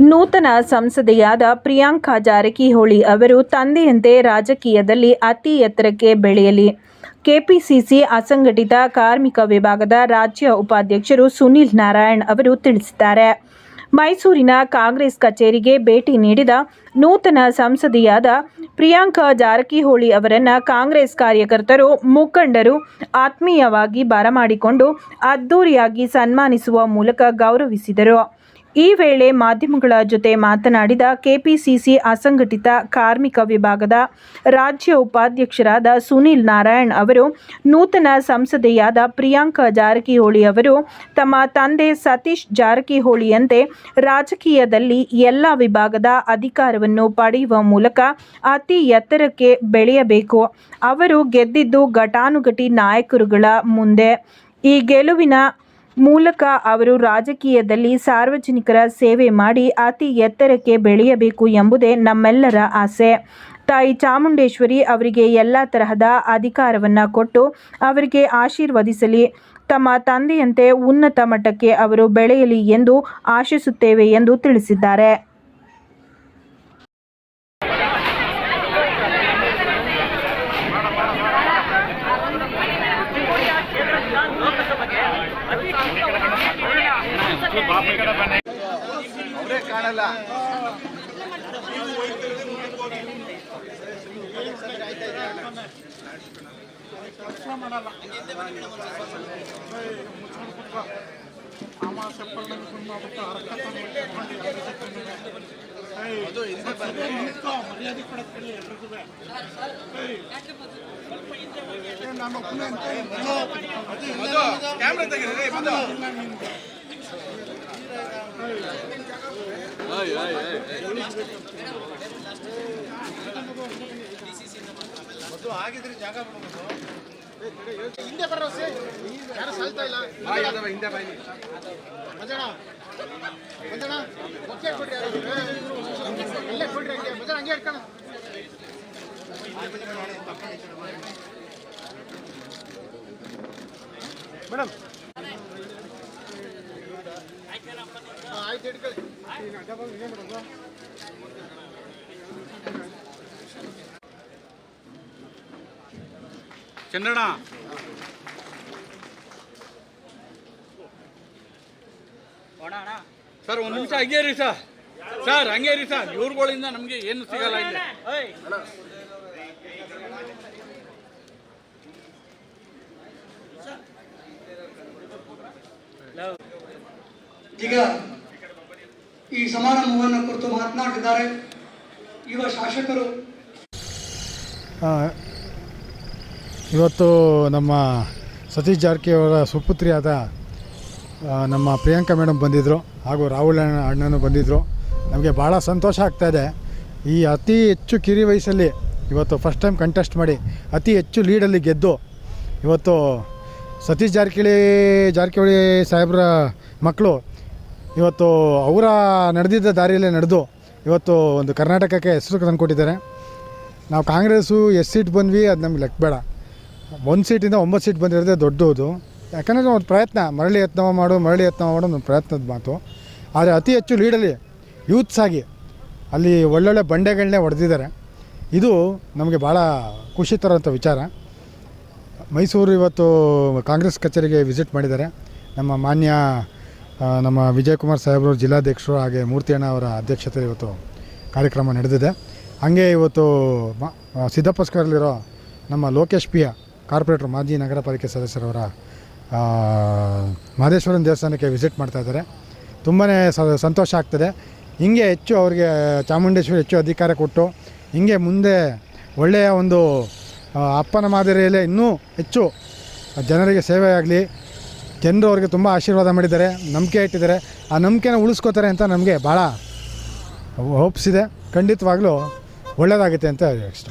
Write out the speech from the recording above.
ನೂತನ ಸಂಸದೆಯಾದ ಪ್ರಿಯಾಂಕಾ ಜಾರಕಿಹೊಳಿ ಅವರು ತಂದೆಯಂತೆ ರಾಜಕೀಯದಲ್ಲಿ ಅತಿ ಎತ್ತರಕ್ಕೆ ಬೆಳೆಯಲಿ. ಕೆಪಿಸಿಸಿ ಅಸಂಘಟಿತ ಕಾರ್ಮಿಕ ವಿಭಾಗದ ರಾಜ್ಯ ಉಪಾಧ್ಯಕ್ಷರು ಸುನೀಲ್ ನಾರಾಯಣ್ ಅವರು ತಿಳಿಸಿದ್ದಾರೆ. ಮೈಸೂರಿನ ಕಾಂಗ್ರೆಸ್ ಕಚೇರಿಗೆ ಭೇಟಿ ನೀಡಿದ ನೂತನ ಸಂಸದೆಯಾದ ಪ್ರಿಯಾಂಕಾ ಜಾರಕಿಹೊಳಿ ಅವರನ್ನು ಕಾಂಗ್ರೆಸ್ ಕಾರ್ಯಕರ್ತರು, ಮುಖಂಡರು ಆತ್ಮೀಯವಾಗಿ ಬರಮಾಡಿಕೊಂಡು ಅದ್ದೂರಿಯಾಗಿ ಸನ್ಮಾನಿಸುವ ಮೂಲಕ ಗೌರವಿಸಿದರು. ಈ ವೇಳೆ ಮಾಧ್ಯಮಗಳ ಜೊತೆ ಮಾತನಾಡಿದ ಕೆಪಿಸಿಸಿ ಅಸಂಘಟಿತ ಕಾರ್ಮಿಕ ವಿಭಾಗದ ರಾಜ್ಯ ಉಪಾಧ್ಯಕ್ಷರಾದ ಸುನೀಲ್ ನಾರಾಯಣ್ ಅವರು, ನೂತನ ಸಂಸದೆಯಾದ ಪ್ರಿಯಾಂಕಾ ಜಾರಕಿಹೊಳಿ ಅವರು, ತಮ್ಮ ತಂದೆ ಸತೀಶ್ ಜಾರಕಿಹೊಳಿಯಂತೆ ರಾಜಕೀಯದಲ್ಲಿ ಎಲ್ಲ ವಿಭಾಗದ ಅಧಿಕಾರವನ್ನು ಪಡೆಯುವ ಮೂಲಕ ಅತಿ ಎತ್ತರಕ್ಕೆ ಬೆಳೆಯಬೇಕು. ಅವರು ಗೆದ್ದಿದ್ದು ಘಟಾನುಘಟಿ ನಾಯಕರುಗಳ ಮುಂದೆ. ಈ ಗೆಲುವಿನ ಮೂಲಕ ಅವರು ರಾಜಕೀಯದಲ್ಲಿ ಸಾರ್ವಜನಿಕರ ಸೇವೆ ಮಾಡಿ ಅತಿ ಎತ್ತರಕ್ಕೆ ಬೆಳೆಯಬೇಕು ಎಂಬುದೇ ನಮ್ಮೆಲ್ಲರ ಆಸೆ. ತಾಯಿ ಚಾಮುಂಡೇಶ್ವರಿ ಅವರಿಗೆ ಎಲ್ಲ ತರಹದ ಅಧಿಕಾರವನ್ನು ಕೊಟ್ಟು ಅವರಿಗೆ ಆಶೀರ್ವದಿಸಲಿ. ತಮ್ಮ ತಂದೆಯಂತೆ ಉನ್ನತ ಮಟ್ಟಕ್ಕೆ ಅವರು ಬೆಳೆಯಲಿ ಎಂದು ಆಶಿಸುತ್ತೇವೆ ಎಂದು ತಿಳಿಸಿದ್ದಾರೆ. ಅವರೇ ಕಾಣಲ್ಲ ಮರ್ಯಾದೆ ಕ್ಯಾಮ್ರಾ ತೆಗೀರಿ ಬಂದು ಮೊದಲು ಆಗಿದ್ರೆ ಜಾಗ ಹಿಂದೆ ಬರೋ ಯಾರು ಸಾಲ್ತಾ ಇಲ್ಲ ಹಿಂದೆ ಬಾಯಿ ಮಂಜಣ್ಣ ಮಂಜಣ್ಣ ಒಕ್ಕೆ ಕೊಡ್ರಿ ಇಲ್ಲೇ ಕೊಡ್ರಿ ಹಂಗೆ ಮಂಜಣ್ಣ ಹಂಗೆ ಇಟ್ಕೊಳ್ಳ ಮೇಡಮ್. ಚಂದ್ರಣ್ಣ. ಸರ್, ಒಂದು ನಿಮಿಷ ಹಂಗೆ ರೀ ಸರ್. ಸರ್, ಹಂಗೇ ರೀ ಸರ್. ಇವ್ರುಗಳಿಂದ ನಮಗೆ ಏನು ಸಿಗಲ್ಲ ಇಲ್ಲಿ. ಈಗ ಸಮಾರಂಭವನ್ನು ಕುರಿತು ಮಾತನಾಡಿದ್ದಾರೆ. ಯುವ ಶಾಸಕರು. ಇವತ್ತು ನಮ್ಮ ಸತೀಶ್ ಜಾರಕಿಹೊಳ ಸುಪುತ್ರಿಯಾದ ನಮ್ಮ ಪ್ರಿಯಾಂಕಾ ಮೇಡಮ್ ಬಂದಿದ್ದರು ಹಾಗೂ ರಾಹುಲ್ ಅಣ್ಣ ಅಣ್ಣನೂ ಬಂದಿದ್ದರು ನಮಗೆ ಭಾಳ ಸಂತೋಷ ಆಗ್ತಾಯಿದೆ ಈ ಅತಿ ಹೆಚ್ಚು ಕಿರಿ ವಯಸ್ಸಲ್ಲಿ ಇವತ್ತು ಫಸ್ಟ್ ಟೈಮ್ ಕಂಟೆಸ್ಟ್ ಮಾಡಿ ಅತಿ ಹೆಚ್ಚು ಲೀಡಲ್ಲಿ ಗೆದ್ದು ಇವತ್ತು ಸತೀಶ್ ಜಾರಕಿಹೊಳಿ ಜಾರಕಿಹೊಳಿ ಸಾಹೇಬ್ರ ಮಕ್ಕಳು ಇವತ್ತು ಅವರ ನಡೆದಿದ್ದ ದಾರಿಯಲ್ಲೇ ನಡೆದು ಇವತ್ತು ಒಂದು ಕರ್ನಾಟಕಕ್ಕೆ ಹೆಸರು ತಂದುಕೊಟ್ಟಿದ್ದಾರೆ. ನಾವು ಕಾಂಗ್ರೆಸ್ಸು ಎಷ್ಟು ಸೀಟ್ ಬಂದ್ವಿ, ಅದು ನಮ್ಗೆ ಲೆಕ್ಕ ಬೇಡ. ಒಂದು ಸೀಟಿಂದ ಒಂಬತ್ತು ಸೀಟ್ ಬಂದಿರೋದೇ ದೊಡ್ಡದು. ಯಾಕಂದರೆ ಒಂದು ಪ್ರಯತ್ನ, ಮರಳಿ ಯತ್ನ ಮಾಡು, ಮರಳಿ ಯತ್ನ ಮಾಡು ಒಂದು ಪ್ರಯತ್ನದ ಮಾತು. ಆದರೆ ಅತಿ ಹೆಚ್ಚು ಲೀಡಲ್ಲಿ ಯೂತ್ಸ್ ಆಗಿ ಅಲ್ಲಿ ಒಳ್ಳೊಳ್ಳೆ ಬಂಡೆಗಳನ್ನೇ ಹೊಡೆದಿದ್ದಾರೆ. ಇದು ನಮಗೆ ಭಾಳ ಖುಷಿ ತರೋಂಥ ವಿಚಾರ. ಮೈಸೂರು ಇವತ್ತು ಕಾಂಗ್ರೆಸ್ ಕಚೇರಿಗೆ ವಿಸಿಟ್ ಮಾಡಿದ್ದಾರೆ. ನಮ್ಮ ಮಾನ್ಯ ನಮ್ಮ ವಿಜಯಕುಮಾರ್ ಸಾಹೇಬ್ರವ್ರ ಜಿಲ್ಲಾಧ್ಯಕ್ಷರು ಹಾಗೆ ಮೂರ್ತಿ ಅಣ್ಣ ಅವರ ಅಧ್ಯಕ್ಷತೆ ಇವತ್ತು ಕಾರ್ಯಕ್ರಮ ನಡೆದಿದೆ. ಹಾಗೆ ಇವತ್ತು ಮ- ಆ, ಸಿದ್ದಪ್ಪ ಸ್ಕ್ವೇರಲ್ಲಿರೋ ನಮ್ಮ ಲೋಕೇಶ್ ಪಿಯ ಕಾರ್ಪೊರೇಟರ್ ಮಾಜಿ ನಗರ ಪಾಲಿಕೆ ಸದಸ್ಯರವರ ಮಹದೇಶ್ವರನ ದೇವಸ್ಥಾನಕ್ಕೆ ವಿಸಿಟ್ ಮಾಡ್ತಾ ಇದ್ದಾರೆ. ತುಂಬಾ ಸಂತೋಷ ಆಗ್ತದೆ. ಹಿಂಗೆ ಹೆಚ್ಚು ಅವರಿಗೆ ಚಾಮುಂಡೇಶ್ವರಿ ಹೆಚ್ಚು ಅಧಿಕಾರ ಕೊಟ್ಟು ಹಿಂಗೆ ಮುಂದೆ ಒಳ್ಳೆಯ ಒಂದು ಅಪ್ಪನ ಮಾದರಿಯಲ್ಲೇ ಇನ್ನೂ ಹೆಚ್ಚು ಜನರಿಗೆ ಸೇವೆ ಆಗಲಿ ಜನರು ಅವ್ರಿಗೆ ತುಂಬ ಆಶೀರ್ವಾದ ಮಾಡಿದ್ದಾರೆ, ನಂಬಿಕೆ ಇಟ್ಟಿದ್ದಾರೆ. ಆ ನಂಬಿಕೆನ ಉಳಿಸ್ಕೋತಾರೆ ಅಂತ ನಮಗೆ ಭಾಳ ಹೋಪ್ಸ್ ಇದೆ. ಖಂಡಿತವಾಗ್ಲೂ ಒಳ್ಳೆಯದಾಗುತ್ತೆ ಅಂತ ಇಷ್ಟ